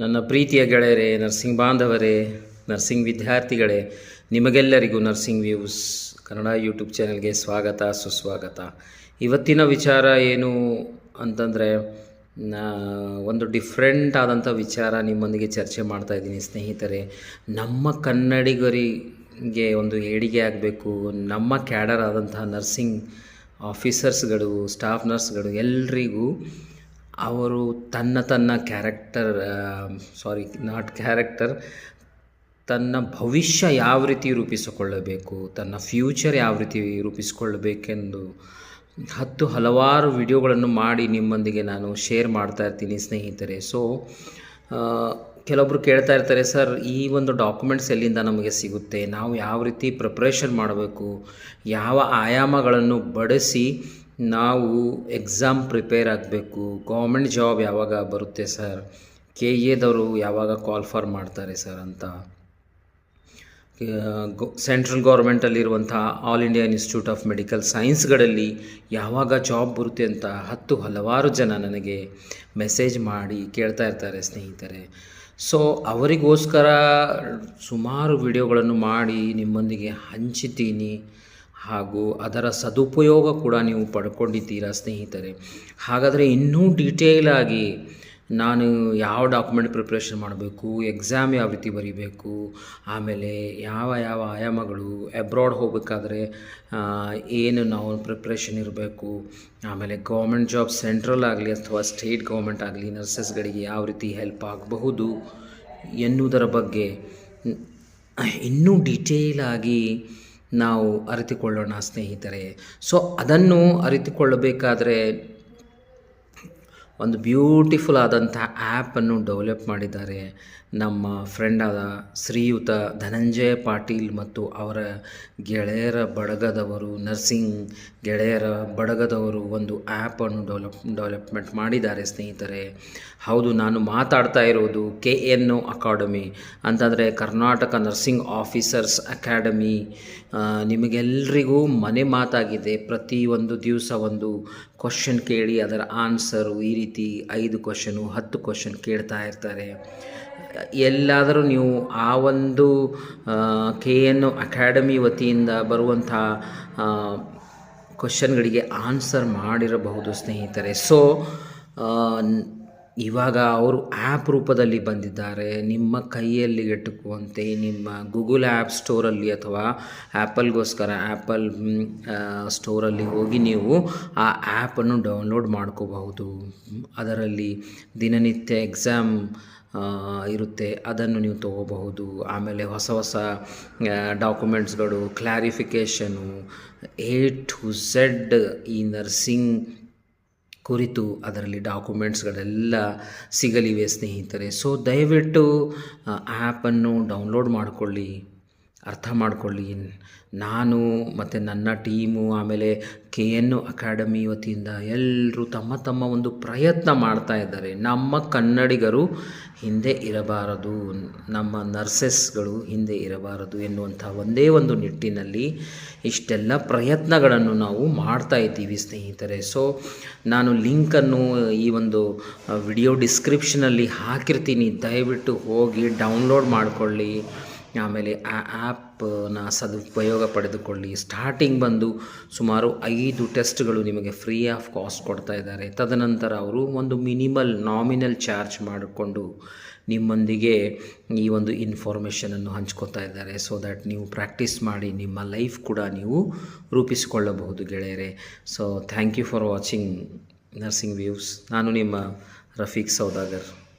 ನನ್ನ ಪ್ರೀತಿಯ ಗೆಳೆಯರೇ ನರ್ಸಿಂಗ್ ಬಾಂಧವರೇ ನರ್ಸಿಂಗ್ ವಿದ್ಯಾರ್ಥಿಗಳೇ, ನಿಮಗೆಲ್ಲರಿಗೂ ನರ್ಸಿಂಗ್ ವ್ಯೂಸ್ ಕನ್ನಡ ಯೂಟ್ಯೂಬ್ ಚಾನೆಲ್ಗೆ ಸ್ವಾಗತ, ಸುಸ್ವಾಗತ. ಇವತ್ತಿನ ವಿಚಾರ ಏನು ಅಂತಂದರೆ ಒಂದು ಡಿಫ್ರೆಂಟ್ ಆದಂಥ ವಿಚಾರ ನಿಮ್ಮೊಂದಿಗೆ ಚರ್ಚೆ ಮಾಡ್ತಾ ಇದ್ದೀನಿ ಸ್ನೇಹಿತರೆ. ನಮ್ಮ ಕನ್ನಡಿಗರಿಗೆ ಒಂದು ಏಳಿಗೆ ಆಗಬೇಕು, ನಮ್ಮ ಕ್ಯಾಡರ್ ಆದಂತಹ ನರ್ಸಿಂಗ್ ಆಫೀಸರ್ಸ್ಗಳು, ಸ್ಟಾಫ್ ನರ್ಸ್ಗಳು ಎಲ್ರಿಗೂ ಅವರು ತನ್ನ ತನ್ನ ಕ್ಯಾರೆಕ್ಟರ್ ಸಾರಿ ನಾಟ್ ಕ್ಯಾರೆಕ್ಟರ್ ತನ್ನ ಭವಿಷ್ಯ ಯಾವ ರೀತಿ ರೂಪಿಸಿಕೊಳ್ಳಬೇಕು, ತನ್ನ ಫ್ಯೂಚರ್ ಯಾವ ರೀತಿ ರೂಪಿಸಿಕೊಳ್ಳಬೇಕೆಂದು ಹತ್ತು ಹಲವಾರು ವಿಡಿಯೋಗಳನ್ನು ಮಾಡಿ ನಿಮ್ಮೊಂದಿಗೆ ನಾನು ಶೇರ್ ಮಾಡ್ತಾ ಇರ್ತೀನಿ ಸ್ನೇಹಿತರೆ. ಸೊ ಕೆಲವೊಬ್ಬರು ಕೇಳ್ತಾ ಇರ್ತಾರೆ ಸರ್ ಈ ಒಂದು ಡಾಕ್ಯುಮೆಂಟ್ಸ್ ಎಲ್ಲಿಂದ ನಮಗೆ ಸಿಗುತ್ತೆ? ನಾವು ಯಾವ ರೀತಿ ಪ್ರಿಪ್ರೇಷನ್ ಮಾಡಬೇಕು? ಯಾವ ಆಯಾಮಗಳನ್ನು ಬಳಸಿ ನಾವು ಎಕ್ಸಾಮ್ ಪ್ರಿಪೇರ್ ಆಗಬೇಕು. ಗೌರ್ಮೆಂಟ್ ಜಾಬ್ ಯಾವಾಗ ಬರುತ್ತೆ ಸರ್ ಕೆ ಎದವರು ಯಾವಾಗ ಕಾಲ್ ಫಾರ್ ಮಾಡ್ತಾರೆ ಸರ್ ಅಂತ? Central ಗೌರ್ಮೆಂಟಲ್ಲಿರುವಂಥ all India Institute of Medical ಸೈನ್ಸ್ಗಳಲ್ಲಿ ಯಾವಾಗ ಜಾಬ್ ಬರುತ್ತೆ ಅಂತ ಹತ್ತು ಹಲವಾರು ಜನ ನನಗೆ ಮೆಸೇಜ್ ಮಾಡಿ ಕೇಳ್ತಾ ಇರ್ತಾರೆ ಸ್ನೇಹಿತರೆ. ಸೊ ಅವರಿಗೋಸ್ಕರ ಸುಮಾರು ವಿಡಿಯೋಗಳನ್ನು ಮಾಡಿ ನಿಮ್ಮೊಂದಿಗೆ ಹಂಚಿದ್ದೀನಿ. ಹಾಗೂ ಅದರ ಸದುಪಯೋಗ ಕೂಡ ನೀವು ಪಡ್ಕೊಂಡಿದ್ದೀರಾ ಸ್ನೇಹಿತರೆ. ಹಾಗಾದರೆ ಇನ್ನೂ ಡೀಟೇಲಾಗಿ ನಾನು ಯಾವ ಡಾಕ್ಯುಮೆಂಟ್ ಪ್ರಿಪ್ರೇಷನ್ ಮಾಡಬೇಕು ಎಕ್ಸಾಮ್ ಯಾವ ರೀತಿ ಬರೀಬೇಕು, ಆಮೇಲೆ ಯಾವ ಯಾವ ಆಯಾಮಗಳು ಅಬ್ರಾಡ್ ಹೋಗಬೇಕಾದ್ರೆ ಏನು ನಾವು ಪ್ರಿಪ್ರೇಷನ್ ಇರಬೇಕು, ಆಮೇಲೆ ಗೌರ್ಮೆಂಟ್ ಜಾಬ್ ಸೆಂಟ್ರಲ್ ಆಗಲಿ ಅಥವಾ ಸ್ಟೇಟ್ ಗೌರ್ಮೆಂಟ್ ಆಗಲಿ ನರ್ಸಸ್ಗಳಿಗೆ ಯಾವ ರೀತಿ ಹೆಲ್ಪ್ ಆಗಬಹುದು ಎನ್ನುವುದರ ಬಗ್ಗೆ ಇನ್ನೂ ಡೀಟೇಲಾಗಿ ನಾವು ಅರಿತುಕೊಳ್ಳೋಣ ಸ್ನೇಹಿತರೆ. ಸೊ ಅದನ್ನು ಅರಿತುಕೊಳ್ಳಬೇಕಾದ್ರೆ ಒಂದು ಬ್ಯೂಟಿಫುಲ್ ಆದಂಥ ಆ್ಯಪನ್ನು ಡೆವಲಪ್ ಮಾಡಿದ್ದಾರೆ. ನಮ್ಮ ಫ್ರೆಂಡ್ ಆದ ಶ್ರೀಯುತ ಧನಂಜಯ ಪಾಟೀಲ್ ಮತ್ತು ಅವರ ಗೆಳೆಯರ ಬಡಗದವರು ನರ್ಸಿಂಗ್ ಗೆಳೆಯರ ಬಡಗದವರು ಒಂದು ಆ್ಯಪನ್ನು ಡೆವಲಪ್ ಡೆವಲಪ್ಮೆಂಟ್ ಮಾಡಿದ್ದಾರೆ ಸ್ನೇಹಿತರೆ. ಹೌದು, ನಾನು ಮಾತಾಡ್ತಾ ಇರೋದು ಕೆ ಎನ್ ಒ ಅಕಾಡೆಮಿ ಅಂತಂದರೆ ಕರ್ನಾಟಕ ನರ್ಸಿಂಗ್ ಆಫೀಸರ್ಸ್ ಅಕಾಡೆಮಿ. ನಿಮಗೆಲ್ಲರಿಗೂ ಮನೆ ಮಾತಾಗಿದೆ. ಪ್ರತಿಯೊಂದು ದಿವಸ ಒಂದು ಕ್ವಶನ್ ಕೇಳಿ ಅದರ ಆನ್ಸರು ಈ ರೀತಿ ಐದು ಕ್ವಶನು ಹತ್ತು ಕ್ವಶನ್ ಕೇಳ್ತಾ ಇರ್ತಾರೆ. ಎಲ್ಲಾದರೂ ನೀವು ಆ ಒಂದು ಕೆ ಎನ್ ಅಕಾಡೆಮಿ ವತಿಯಿಂದ ಬರುವಂಥ ಕ್ವಶನ್ಗಳಿಗೆ ಆನ್ಸರ್ ಮಾಡಿರಬಹುದು ಸ್ನೇಹಿತರೆ. ಸೊ ಇವಾಗ ಅವರು ಆ್ಯಪ್ ರೂಪದಲ್ಲಿ ಬಂದಿದ್ದಾರೆ. ನಿಮ್ಮ ಕೈಯಲ್ಲಿ ಎಟುಕುವಂತೆ ನಿಮ್ಮ ಗೂಗಲ್ ಆ್ಯಪ್ ಸ್ಟೋರಲ್ಲಿ ಅಥವಾ ಆ್ಯಪಲ್ಗೋಸ್ಕರ ಆ್ಯಪಲ್ ಸ್ಟೋರಲ್ಲಿ ಹೋಗಿ ನೀವು ಆ ಆ್ಯಪನ್ನು ಡೌನ್ಲೋಡ್ ಮಾಡ್ಕೋಬಹುದು. ಅದರಲ್ಲಿ ದಿನನಿತ್ಯ ಎಕ್ಸಾಮ್ ಇರುತ್ತೆ. ಅದನ್ನು ನೀವು ತಗೋಬಹುದು. ಆಮೇಲೆ ಹೊಸ ಹೊಸ ಡಾಕ್ಯುಮೆಂಟ್ಸ್ಗಳು, ಕ್ಲಾರಿಫಿಕೇಷನು, ಎ ಟು ಝೆಡ್ ಈ ನರ್ಸಿಂಗ್ ಕುರಿತು ಅದರಲ್ಲಿ ಡಾಕ್ಯುಮೆಂಟ್ಸ್ಗಳೆಲ್ಲ ಸಿಗಲಿವೆ ಸ್ನೇಹಿತರೆ. ಸೊ ದಯವಿಟ್ಟು ಆ್ಯಪನ್ನು ಡೌನ್ಲೋಡ್ ಮಾಡಿಕೊಳ್ಳಿ. ಅರ್ಥ ಮಾಡಿಕೊಳ್ಳಿ. ನಾನು ಮತ್ತು ನನ್ನ ಟೀಮು, ಆಮೇಲೆ ಕೆ ಎನ್ ಅಕಾಡೆಮಿ ವತಿಯಿಂದ ಎಲ್ಲರೂ ತಮ್ಮ ತಮ್ಮ ಒಂದು ಪ್ರಯತ್ನ ಮಾಡ್ತಾ ಇದ್ದಾರೆ. ನಮ್ಮ ಕನ್ನಡಿಗರು ಹಿಂದೆ ಇರಬಾರದು. ನಮ್ಮ ನರ್ಸಸ್ಗಳು ಹಿಂದೆ ಇರಬಾರದು ಎನ್ನುವಂಥ ಒಂದೇ ಒಂದು ನಿಟ್ಟಿನಲ್ಲಿ ಇಷ್ಟೆಲ್ಲ ಪ್ರಯತ್ನಗಳನ್ನು ನಾವು ಮಾಡ್ತಾ ಇದ್ದೀವಿ, ಸ್ನೇಹಿತರೆ. ಸೊ ನಾನು ಲಿಂಕನ್ನು ಈ ಒಂದು ವಿಡಿಯೋ ಡಿಸ್ಕ್ರಿಪ್ಷನಲ್ಲಿ ಹಾಕಿರ್ತೀನಿ. ದಯವಿಟ್ಟು ಹೋಗಿ ಡೌನ್ಲೋಡ್ ಮಾಡಿಕೊಳ್ಳಿ. ಆಮೇಲೆ ಆ ಆ್ಯಪ್ನ ಸದುಪಯೋಗ ಪಡೆದುಕೊಳ್ಳಿ. ಸ್ಟಾರ್ಟಿಂಗ್ ಬಂದು ಸುಮಾರು ಐದು ಟೆಸ್ಟ್ಗಳು ನಿಮಗೆ ಫ್ರೀ ಆಫ್ ಕಾಸ್ಟ್ ಕೊಡ್ತಾ ಇದ್ದಾರೆ. ತದನಂತರ ಅವರು ಒಂದು ಮಿನಿಮಲ್, ನಾಮಿನಲ್ ಚಾರ್ಜ್ ಮಾಡಿಕೊಂಡು ನಿಮ್ಮೊಂದಿಗೆ ಈ ಒಂದು ಇನ್ಫಾರ್ಮೇಷನನ್ನು ಹಂಚ್ಕೋತಾ ಇದ್ದಾರೆ. ಸೊ ದ್ಯಾಟ್ ನೀವು ಪ್ರಾಕ್ಟೀಸ್ ಮಾಡಿ ನಿಮ್ಮ ಲೈಫ್ ಕೂಡ ನೀವು ರೂಪಿಸಿಕೊಳ್ಳಬಹುದು ಗೆಳೆಯರೆ. So thank you for watching nursing views ನಾನು ನಿಮ್ಮ ರಫೀಕ್ ಸೌದಾಗರ್.